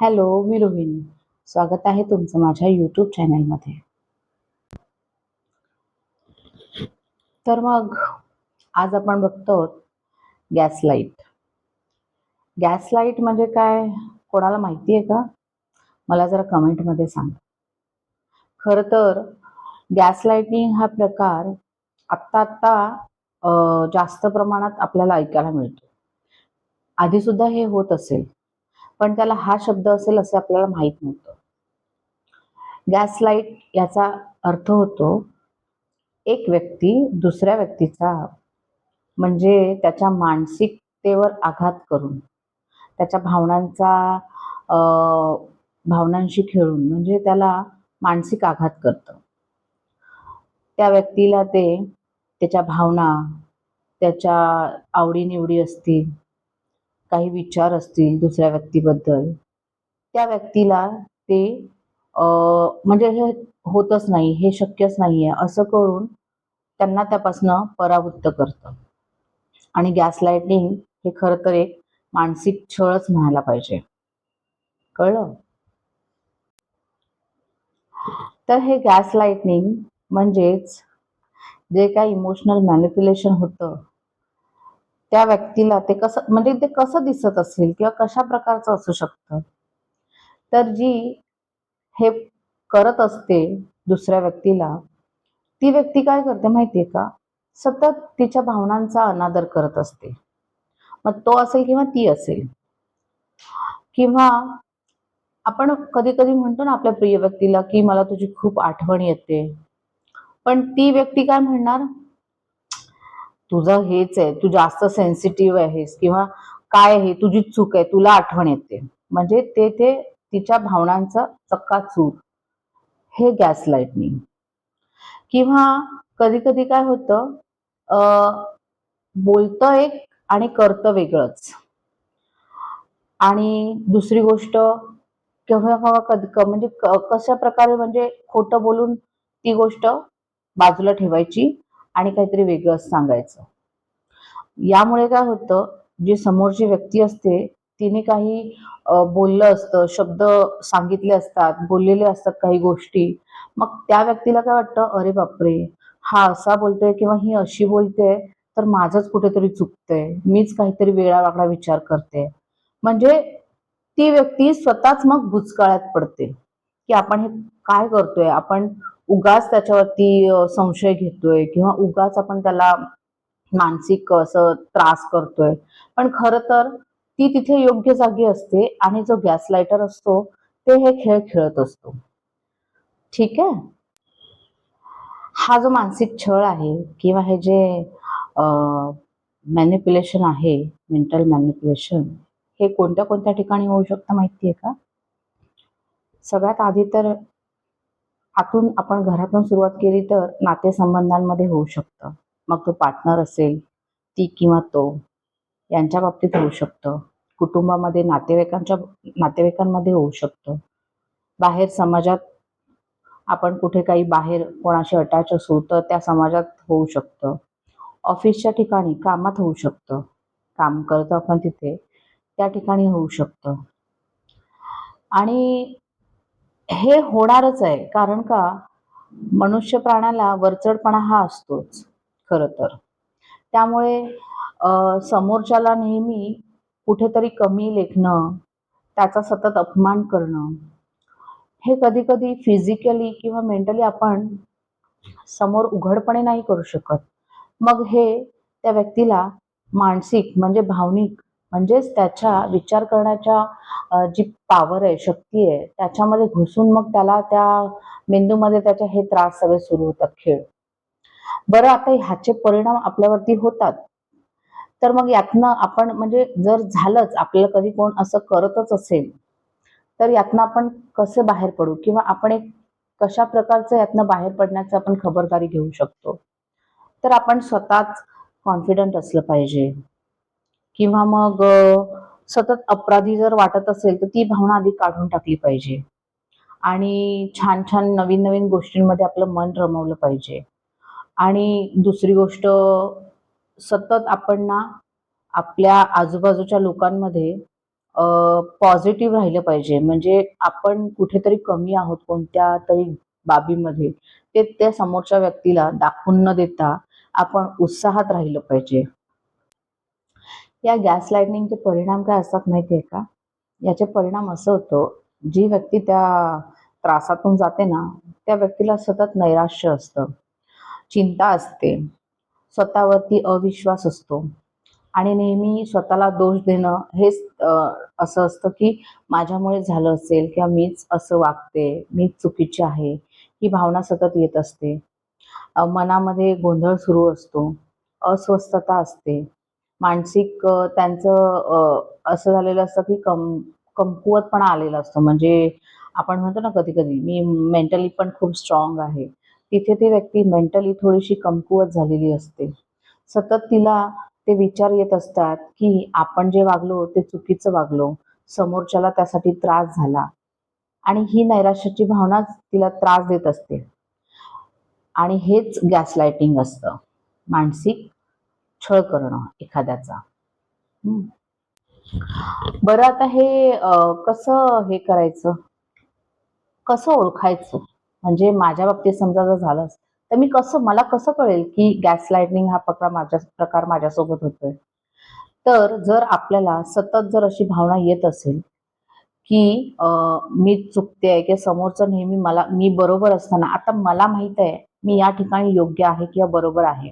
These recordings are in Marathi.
हॅलो मी रोहिणी. स्वागत आहे तुमचं माझ्या यूट्यूब चॅनलमध्ये तर मग आज आपण बघतो गॅस लाइट गॅस लाइट म्हणजे काय? कोणाला माहिती आहे का? मला जरा कमेंटमध्ये सांग. खरं तर गॅस लाईटिंग हा प्रकार आत्ता आत्ता जास्त प्रमाणात आपल्याला ऐकायला मिळतो. आधी सुद्धा हे होत असेल. पण त्याला हा शब्द असेल असं आपल्याला माहीत नव्हतं. गॅस लाइट याचा अर्थ होतो एक व्यक्ती दुसऱ्या व्यक्तीचा म्हणजे त्याच्या मानसिकतेवर आघात करून त्याच्या भावनांचा भावनांशी खेळून म्हणजे त्याला मानसिक आघात करतं. त्या व्यक्तीला ते त्याच्या भावना त्याच्या आवडीनिवडी असतील काही विचार असतील दुसऱ्या व्यक्तीबद्दल त्या व्यक्तीला ते म्हणजे हे होतच नाही हे शक्यच नाही आहे असं करून त्यांना त्यापासनं परावृत्त करतं. आणि गॅस लाईटिंग हे खरं तर एक मानसिक छळच म्हणायला पाहिजे. कळलं? तर हे गॅस लाईटनिंग म्हणजेच जे काही इमोशनल मॅनिप्युलेशन होतं त्या व्यक्तीला ते कसं म्हणजे ते कसं दिसत असेल किंवा कशा प्रकारचं असू शकतं? तर जी हे करत असते दुसऱ्या व्यक्तीला ती व्यक्ती काय करते माहितीये का? सतत तिच्या भावनांचा अनादर करत असते. मग तो असेल किंवा ती असेल. किंवा आपण कधी कधी म्हणतो ना आपल्या प्रिय व्यक्तीला की मला तुझी खूप आठवण येते. पण ती व्यक्ती काय म्हणणार? तुझं हेच आहे तू जास्त सेन्सिटिव्ह आहेस किंवा काय आहे तुझी चूक आहे तुला आठवण येते. म्हणजे ते ते तिच्या भावनांचा चक्काचूर हे गॅस लाईटनिंग किंवा कधी कधी काय होतं बोलतं एक आणि करतं वेगळंच. आणि दुसरी गोष्ट केव्हा केव्हा कधी म्हणजे कशा प्रकारे म्हणजे खोटं बोलून ती गोष्ट बाजूला ठेवायची आणि काहीतरी वेगळंच सांगायचं. यामुळे काय होतं जी समोरची व्यक्ती असते तिने काही बोललं असतं शब्द सांगितले असतात बोललेले असतात काही गोष्टी. मग त्या व्यक्तीला काय वाटतं अरे बापरे हा असा बोलतोय किंवा ही अशी बोलते तर माझंच कुठेतरी चुकतंय. मीच काहीतरी वेगळा वागडा विचार करते म्हणजे ती व्यक्ती स्वतःच मग भुचकाळ्यात पडते की आपण हे काय करतोय? आपण उगाच त्याच्यावरती संशय घेतोय किंवा उगाच आपण त्याला मानसिक असं त्रास करतोय. पण खरं तर ती तिथे योग्य जागी असते आणि जो गॅस लायटर असतो ते हे खेळ खेळत असतो. ठीक आहे? हा जो मानसिक छळ आहे किंवा हे जे मॅनिप्युलेशन आहे मेंटल मॅनिप्युलेशन हे कोणत्या कोणत्या ठिकाणी होऊ शकतं माहिती आहे का? सगळ्यात आधी तर आतून आपण घरातून सुरुवात केली तर नातेसंबंधांमध्ये होऊ शकतं. मग तो पार्टनर असेल ती किंवा तो यांच्या बाबतीत होऊ शकतं. कुटुंबामध्ये नातेवाईकांच्या नातेवाईकांमध्ये होऊ शकतं. बाहेर समाजात आपण कुठे काही बाहेर कोणाशी अटॅच असू तर त्या समाजात होऊ शकतं. ऑफिसच्या ठिकाणी कामात होऊ शकतं. काम करतो आपण तिथे त्या ठिकाणी होऊ शकतं. आणि हे होणारच आहे. कारण का? मनुष्य प्राण्याला वरचढपणा हा असतोच. खरं तर. त्यामुळे समोरच्याला नेहमी कुठेतरी कमी लेखणं त्याचा सतत अपमान करणं हे कधी कधी फिजिकली किंवा मेंटली आपण समोर उघडपणे नाही करू शकत. मग हे त्या व्यक्तीला मानसिक म्हणजे भावनिक म्हणजेच त्याच्या विचार करण्याच्या जी पॉवर आहे शक्ती आहे त्याच्यामध्ये घुसून मग त्याला त्या मेंदूमध्ये त्याच्या हे त्रास सगळे सुरू होतात खेळ. बरं आता ह्याचे परिणाम आपल्यावरती होतात. तर मग यातनं आपण म्हणजे जर झालंच आपल्याला कधी कोण असं करतच असेल तर यातनं आपण कसं बाहेर पडू? किंवा आपण एक कशा प्रकारचं यातनं बाहेर पडण्याचं आपण खबरदारी घेऊ शकतो? तर आपण स्वतःच कॉन्फिडंट असलं पाहिजे. किंवा मग सतत अपराधी जर वाटत असेल तर ती भावना आधी काढून टाकली पाहिजे. आणि छान छान नवीन नवीन गोष्टींमध्ये आपलं मन रमवलं पाहिजे. आणि दुसरी गोष्ट सतत आपण ना आपल्या आजूबाजूच्या लोकांमध्ये पॉझिटिव्ह राहिलं पाहिजे. म्हणजे आपण कुठेतरी कमी आहोत कोणत्या तरी बाबीमध्ये ते त्या समोरच्या व्यक्तीला दाखवून न देता आपण उत्साहात राहिलं पाहिजे. या गॅस लाइटनिंगचे परिणाम काय असतात आहे का? याचे परिणाम असं होतं जी व्यक्ती त्या त्रासातून जाते ना त्या व्यक्तीला सतत नैराश्य असतं. चिंता असते. स्वतःवरती अविश्वास असतो. आणि नेहमी स्वतःला दोष देणं हेच असं असतं की माझ्यामुळे झालं असेल किंवा मीच असं वागते मीच चुकीची आहे ही भावना सतत येत असते. मनामध्ये गोंधळ सुरू असतो. अस्वस्थता असते. मानसिक त्यांचं असं झालेलं असतं की कम कमकुवतपणा आलेला असतो. म्हणजे आपण म्हणतो ना कधी कधी मी मेंटली पण खूप स्ट्रॉंग आहे. तिथे ती व्यक्ती मेंटली थोडीशी कमकुवत झालेली असते. सतत तिला ते विचार येत असतात की आपण जे वागलो ते चुकीचं वागलो. समोरच्याला त्यासाठी त्रास झाला. आणि ही नैराश्याची भावनाच तिला त्रास देत असते. आणि हेच गॅस लाइटिंग असतं. मानसिक छळ करणं एखाद्याचा. बरं आता हे कसं हे करायचं? कसं ओळखायचं? म्हणजे माझ्या बाबतीत समजा जर झालंच तर मी कसं मला कसं कळेल की गॅस लाइटनिंग हा प्रकार माझ्या प्रकार माझ्यासोबत होतोय? तर जर आपल्याला सतत जर अशी भावना येत असेल की मी चुकते आहे की समोरचं नेहमी मला मी बरोबर असताना आता मला माहीत आहे मी या ठिकाणी योग्य आहे किंवा बरोबर आहे.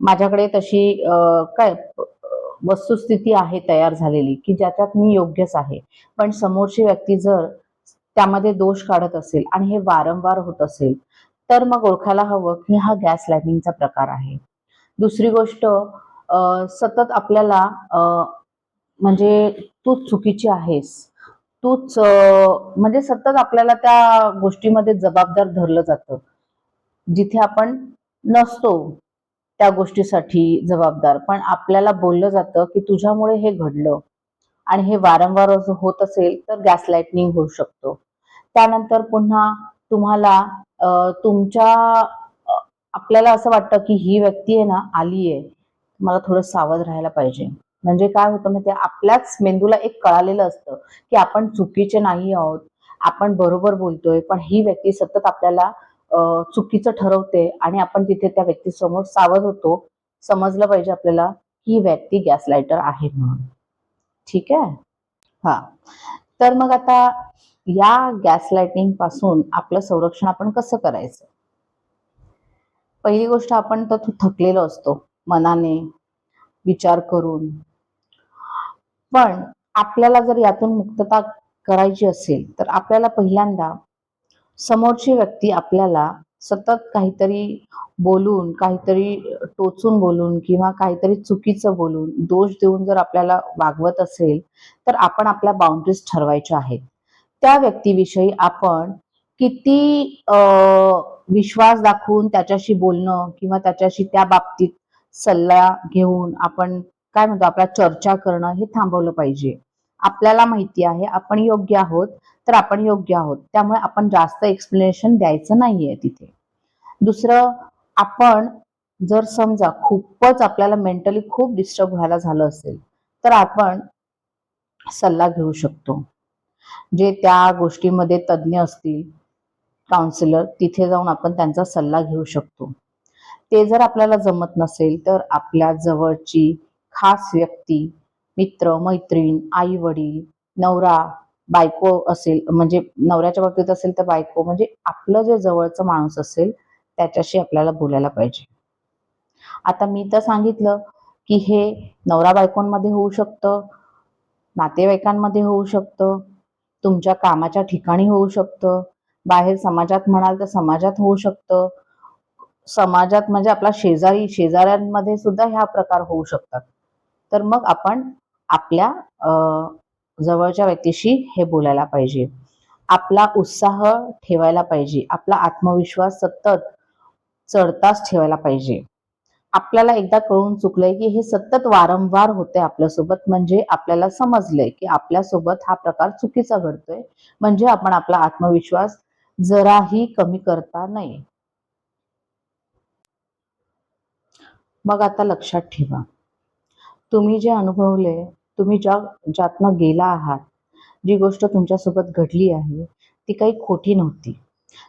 माझ्याकडे तशी काय वस्तुस्थिती आहे तयार झालेली की ज्याच्यात मी योग्यच आहे. पण समोरची व्यक्ती जर त्यामध्ये दोष काढत असेल आणि हे वारंवार होत असेल तर मग ओळखायला हवं की हा गॅस लाइटिंगचा प्रकार आहे. दुसरी गोष्ट सतत आपल्याला म्हणजे तू चुकीची आहेस. तूच म्हणजे सतत आपल्याला त्या गोष्टीमध्ये जबाबदार धरलं जातं. जिथे आपण नसतो त्या गोष्टीसाठी जबाबदार पण आपल्याला बोललं जातं की तुझ्यामुळे हे घडलं आणि हे वारंवार होत असेल तर गॅस लाइटनिंग होऊ शकतो. त्यानंतर पुन्हा तुम्हाला तुमच्या आपल्याला असं वाटतं की ही व्यक्ती आहे ना आली आहे मला थोडं सावध राहायला पाहिजे. म्हणजे काय होतं म्हणजे आपल्याच मेंदूला एक कळालेलं असतं की आपण चुकीचे नाही आहोत आपण बरोबर बोलतोय पण ही व्यक्ती सतत आपल्याला चुकीचं ठरवते आणि आपण तिथे त्या व्यक्तीसमोर सावध होतो. समजलं पाहिजे आपल्याला ही व्यक्ती गॅस लायटर आहे म्हणून. ठीक आहे? हा. तर मग आता या गॅस लाइटिंगपासून आपलं संरक्षण आपण कसं करायचं? पहिली गोष्ट आपण तर थकलेलो असतो मनाने विचार करून. पण आपल्याला जर यातून मुक्तता करायची असेल तर आपल्याला पहिल्यांदा समोरची व्यक्ती आपल्याला सतत काहीतरी बोलून काहीतरी टोचून बोलून किंवा काहीतरी चुकीचं बोलून दोष देऊन जर आपल्याला वागवत असेल तर आपण आपल्या बाउंड्रीज ठरवायच्या आहेत. त्या व्यक्तीविषयी आपण किती विश्वास दाखवून त्याच्याशी बोलणं किंवा त्याच्याशी त्या बाबतीत सल्ला घेऊन आपण काय म्हणतो आपला चर्चा करणं हे थांबवलं पाहिजे. आपल्याला माहिती आहे आपण योग्य आहोत तर आपण योग्य आहोत. त्यामुळे आपण जास्त एक्सप्लेनेशन द्यायचं नाहीये तिथे. दुसरं आपण जर समजा खूपच आपल्याला मेंटली खूप डिस्टर्ब व्हायला झालं असेल तर आपण सल्ला घेऊ शकतो. जे त्या गोष्टीमध्ये तज्ज्ञ असतील काउन्सिलर तिथे जाऊन आपण त्यांचा सल्ला घेऊ शकतो. ते जर आपल्याला जमत नसेल तर आपल्या जवळची खास व्यक्ती मित्र मैत्रीण आई वडील नवरा बायको असेल म्हणजे नवऱ्याच्या बाबतीत असेल तर बायको म्हणजे आपलं जे जवळचं माणूस असेल त्याच्याशी आपल्याला बोलायला पाहिजे. आता मी तर सांगितलं की हे नवरा बायकोंमध्ये होऊ शकतं नातेवाईकांमध्ये होऊ शकतं तुमच्या कामाच्या ठिकाणी होऊ शकतं. बाहेर समाजात म्हणाल तर समाजात होऊ शकतं. समाजात म्हणजे आपला शेजारी शेजाऱ्यांमध्ये सुद्धा ह्या प्रकार होऊ शकतात. तर मग आपण आपल्या जवळच्या व्यक्तीशी हे बोलायला पाहिजे. आपला उत्साह ठेवायला पाहिजे. आपला आत्मविश्वास सतत चढताच ठेवायला पाहिजे. आपल्याला एकदा कळून चुकलंय की हे सतत वारंवार होतंय आपल्यासोबत. म्हणजे आपल्याला समजलंय की आपल्यासोबत हा प्रकार चुकीचा घडतोय. म्हणजे आपण आपला आत्मविश्वास जराही कमी करता नये मग आता लक्षात ठेवा. तुम्ही जे अनुभवले तुम्ही ज्या ज्यातनं गेला आहात जी गोष्ट तुमच्यासोबत घडली आहे ती काही खोटी नव्हती.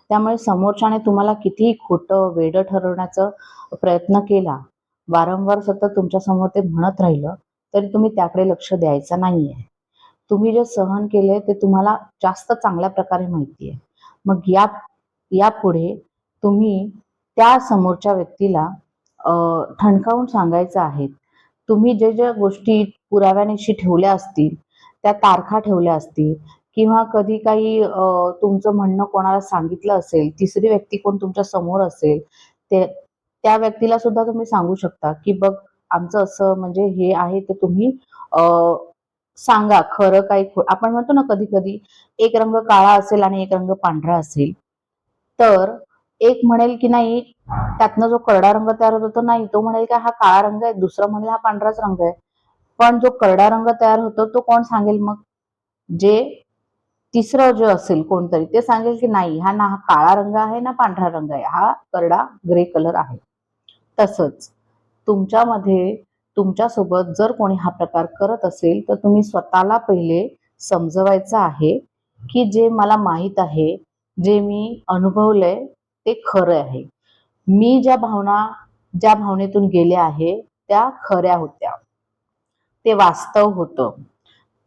त्यामुळे समोरच्याने तुम्हाला कितीही खोटं वेडं ठरवण्याचा प्रयत्न केला वारंवार सतत तुमच्यासमोर ते म्हणत राहिलं तरी तुम्ही त्याकडे लक्ष द्यायचं नाही आहे तुम्ही जे सहन केले ते तुम्हाला जास्त चांगल्या प्रकारे माहिती आहे मग या यापुढे तुम्ही त्या समोरच्या व्यक्तीला ठणकावून सांगायचं आहे. तुम्ही जे ज्या गोष्टी पुराव्यानिशी ठेवल्या असतील त्या तारखा ठेवल्या असतील किंवा कधी काही तुमचं म्हणणं कोणाला सांगितलं असेल तिसरी व्यक्ती कोण तुमच्यासमोर असेल ते त्या व्यक्तीला सुद्धा तुम्ही सांगू शकता की बघ आमचं असं म्हणजे हे आहे ते तुम्ही अ, सांगा खरं काही आपण म्हणतो ना कधी कधी एक रंग काळा असेल आणि एक रंग पांढरा असेल. तर एक म्हणेल की नाही त्यातनं जो करडा रंग तयार होतो तो नाही तो म्हणेल का हा काळा रंग आहे दुसरा म्हणेल हा पांढराच रंग आहे. पण जो करडा रंग तयार होतो तो कोण सांगेल मग? जे तिसरं जे असेल कोणतरी ते सांगेल की नाही हा ना हा काळा रंग आहे ना पांढरा रंग आहे हा करडा ग्रे कलर आहे. तसंच तुमच्यामध्ये तुमच्यासोबत जर कोणी हा प्रकार करत असेल तर तुम्ही स्वतःला पहिले समजवायचं आहे की जे मला माहीत आहे जे मी अनुभवलंय ते खरं आहे. मी ज्या भावना ज्या भावनेतून गेले आहे त्या खऱ्या होत्या. ते वास्तव होतं.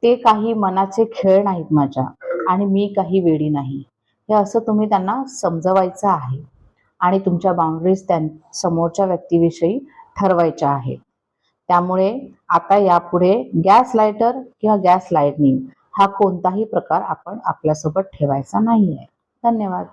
ते काही मनाचे खेळ नाहीत माझ्या. आणि मी काही वेळी नाही. हे असं तुम्ही त्यांना समजवायचं आहे. आणि तुमच्या बाउंड्रीज त्यां समोरच्या व्यक्तीविषयी ठरवायच्या आहेत. त्यामुळे आता यापुढे गॅस लायटर किंवा गॅस लाईटनिंग हा कोणताही प्रकार आपण आपल्यासोबत ठेवायचा नाही आहे धन्यवाद.